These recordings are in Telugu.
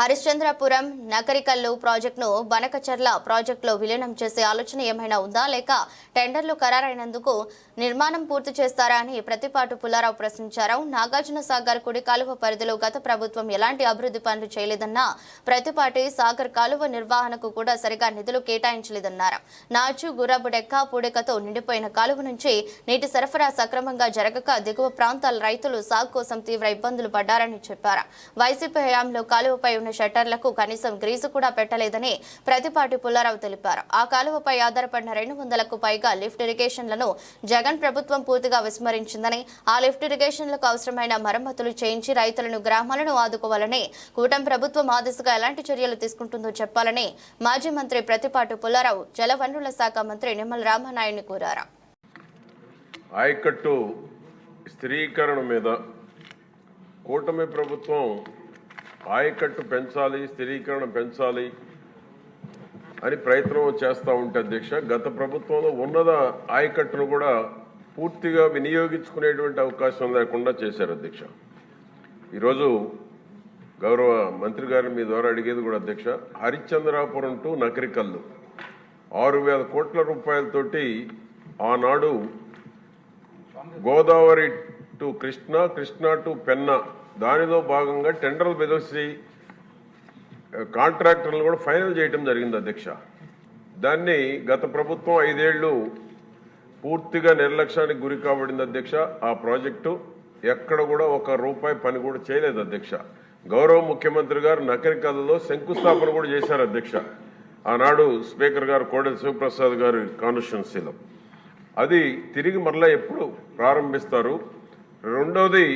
హరిశ్చంద్రపురం నకరికల్లు ప్రాజెక్టును బనకచర్ల ప్రాజెక్టులో విలీనం చేసే ఆలోచన ఏమైనా ఉందా లేక టెండర్లు ఖరారైనందుకు నిర్మాణం పూర్తి చేస్తారా అని ప్రతిపాటు పుల్లారావు ప్రశ్నించారు. నాగార్జున సాగర్ కుడి కాలువ పరిధిలో గత ప్రభుత్వం ఎలాంటి అభివృద్ధి పనులు చేయలేదన్నా ప్రతిపాటి సాగర్ కాలువ నిర్వహణకు కూడా సరిగా నిధులు కేటాయించలేదన్నారు. నాచు గురబు డెక్క పూడికతో నిండిపోయిన కాలువ నుంచి నీటి సరఫరా సక్రమంగా జరగక దిగువ ప్రాంతాల రైతులు సాగు కోసం తీవ్ర ఇబ్బందులు పడ్డారని చెప్పారు. వైసీపీ హయాంలో కాలువపై ఉన్న షట్టర్లకు కనీసం గ్రీజు కూడా పెట్టలేదని ప్రతిపాటి పుల్లారావు తెలిపారు. ఆ కాలువపై ఆధారపడిన రెండు వందలకు పైగా లిఫ్ట్ ఇరిగేషన్లను జగన్ ప్రభుత్వం పూర్తిగా విస్మరించిందని ఆ లిఫ్ట్ ఇరిగేషన్లకు అవసరమైన మరమ్మతులు చేయించి రైతులను గ్రామాలను ఆదుకోవాలని కూటమి ప్రభుత్వం ఆ దిశగా ఎలాంటి చర్యలు తీసుకుంటుందో చెప్పాలని మాజీ మంత్రి ప్రతిపాటి పుల్లారావు జలవనరుల శాఖ మంత్రి నిమ్మల రామనాయుడిని కోరారు. ఆయకట్టు స్థిరీకరణ మీద కూటమి ప్రభుత్వం ఆయకట్టు పెంచాలి స్థిరీకరణ పెంచాలి అని ప్రయత్నం చేస్తూ ఉంటే అధ్యక్ష గత ప్రభుత్వంలో ఉన్నద ఆయకట్టును కూడా పూర్తిగా వినియోగించుకునేటువంటి అవకాశం లేకుండా చేశారు అధ్యక్ష. ఈరోజు గౌరవ మంత్రి గారిని మీ ద్వారా అడిగేది కూడా అధ్యక్ష హరిశ్చంద్రాపురం టు నకరికల్లు. ఆరు వేల కోట్ల రూపాయలతోటి ఆనాడు గోదావరి టు కృష్ణ కృష్ణ టు పెన్నా దానిలో భాగంగా టెండర్లు పిలిచి కాంట్రాక్టర్లు కూడా ఫైనల్ చేయటం జరిగింది అధ్యక్ష. దాన్ని గత ప్రభుత్వం ఐదేళ్ళు పూర్తిగా నిర్లక్ష్యానికి గురి కాబడింది అధ్యక్ష. ఆ ప్రాజెక్టు ఎక్కడ కూడా ఒక రూపాయి పని కూడా చేయలేదు అధ్యక్ష. గౌరవ ముఖ్యమంత్రి గారు నకరికల్లో శంకుస్థాపన కూడా చేశారు అధ్యక్ష. ఆనాడు స్పీకర్ గారు కోడెల శివప్రసాద్ గారి కాన్స్టిట్యున్సీలో. అది తిరిగి మరలా ఎప్పుడు ప్రారంభిస్తారు? రెండవది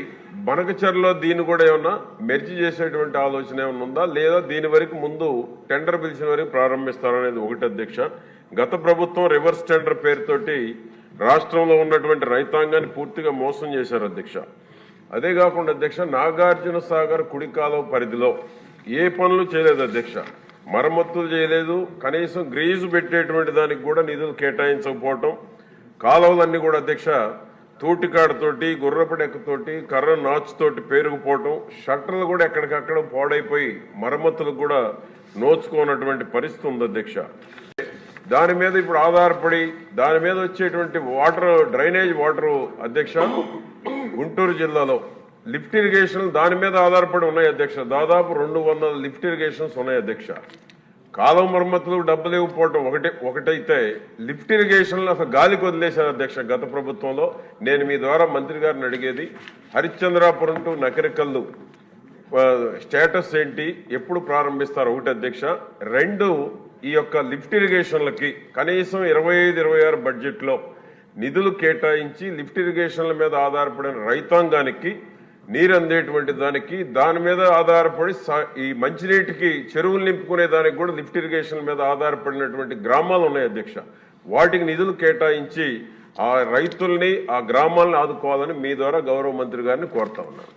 బనకచర్లో దీన్ని కూడా ఏమన్నా మెర్చి చేసేటువంటి ఆలోచన ఏమన్నా ఉందా? లేదా దీని వరకు ముందు టెండర్ పిలిచిన వరకు ప్రారంభిస్తారు అనేది ఒకటి అధ్యక్ష. గత ప్రభుత్వం రివర్స్ టెండర్ పేరుతోటి రాష్ట్రంలో ఉన్నటువంటి రైతాంగాన్ని పూర్తిగా మోసం చేశారు అధ్యక్ష. అదే కాకుండా అధ్యక్ష నాగార్జున సాగర్ కుడి కాలువ పరిధిలో ఏ పనులు చేయలేదు అధ్యక్ష. మరమ్మతులు చేయలేదు. కనీసం గ్రీజు పెట్టేటువంటి దానికి కూడా నిధులు కేటాయించకపోవటం కాలువలన్నీ కూడా అధ్యక్ష తోటికాడతోటి గుర్రపడెక్కతోటి కర్ర నాచుతోటి పేరుకుపోవటం షట్టర్లు కూడా ఎక్కడికక్కడ పాడైపోయి మరమ్మతులు కూడా నోచుకోనటువంటి పరిస్థితి ఉంది అధ్యక్ష. దాని మీద ఇప్పుడు ఆధారపడి దాని మీద వచ్చేటువంటి వాటర్ డ్రైనేజ్ వాటర్ అధ్యక్ష గుంటూరు జిల్లాలో లిఫ్ట్ ఇరిగేషన్ దాని మీద ఆధారపడి ఉన్నాయి అధ్యక్ష. దాదాపు రెండు వందల లిఫ్ట్ ఇరిగేషన్స్ ఉన్నాయి అధ్యక్ష. కాలం మరమ్మతులు డబ్బులు ఇవ్వకపోవటం ఒకటే ఒకటైతే లిఫ్ట్ ఇరిగేషన్లో అసలు గాలికి వదిలేశారు అధ్యక్ష గత ప్రభుత్వంలో. నేను మీ ద్వారా మంత్రి గారిని అడిగేది హరిశ్చంద్రాపురం టు నకరికల్లు స్టేటస్ ఏంటి ఎప్పుడు ప్రారంభిస్తారు ఒకటి అధ్యక్ష. రెండు ఈ యొక్క లిఫ్ట్ ఇరిగేషన్లకి కనీసం ఇరవై ఐదు ఇరవై ఆరు బడ్జెట్లో నిధులు కేటాయించి లిఫ్ట్ ఇరిగేషన్ల మీద ఆధారపడిన రైతాంగానికి నీరు అందేటువంటి దానికి దాని మీద ఆధారపడి ఈ మంచినీటికి చెరువులు నింపుకునే దానికి కూడా లిఫ్ట్ ఇరిగేషన్ మీద ఆధారపడినటువంటి గ్రామాలు ఉన్నాయి అధ్యక్ష. వాటికి నిధులు కేటాయించి ఆ రైతుల్ని ఆ గ్రామాలను ఆదుకోవాలని మీ ద్వారా గౌరవ మంత్రి గారిని కోరుతా ఉన్నాను